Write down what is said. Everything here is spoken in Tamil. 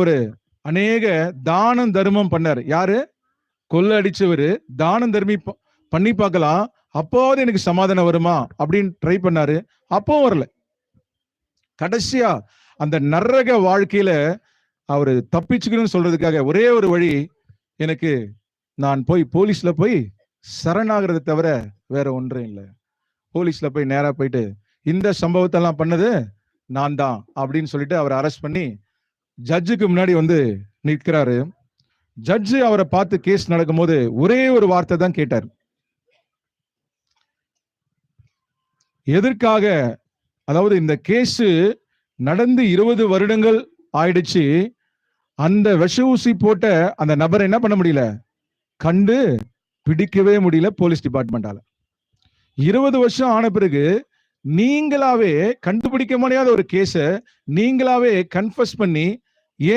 ஒரு அநேக தானம் தர்மம் பண்ணாரு. யாரு? கொள்ள அடிச்சவரு தானம் தர்மி பண்ணி பார்க்கலாம். அப்போது எனக்கு சமாதானம் வருமா? அப்படின்னு ட்ரை பண்ணாரு. அப்பவும் வரல. கடைசியா அந்த நரக வாழ்க்கையில அவரு தப்பிச்சுக்கணும்னு சொல்றதுக்காக ஒரே ஒரு வழி எனக்கு நான் போய் போலீஸ்ல போய் சரணாகிறதை தவிர வேற ஒன்றும் இல்லை. போலீஸ்ல போய் நேரா போயிட்டு இந்த சம்பவத்தெல்லாம் பண்ணது நான் தான் அப்படின்னு சொல்லிட்டு அவரை அரெஸ்ட் பண்ணி ஜட்ஜுக்கு முன்னாடி வந்து நிற்கிறாரு. ஜட்ஜு அவரை பார்த்து கேஸ் நடக்கும்போது ஒரே ஒரு வார்த்தை தான் கேட்டார். எதற்காக? அதாவது இந்த கேஸ் நடந்து இருபது வருடங்கள் ஆயிடுச்சு. அந்த விஷ ஊசி போட்ட அந்த நபரை என்ன பண்ண முடியல? கண்டு பிடிக்கவே முடியல போலீஸ் டிபார்ட்மெண்டால. இருபது வருஷம் ஆன பிறகு நீங்களாவே கண்டுபிடிக்க முடியாத ஒரு கேஸ நீங்களாவே கன்ஃபஸ் பண்ணி Yeah.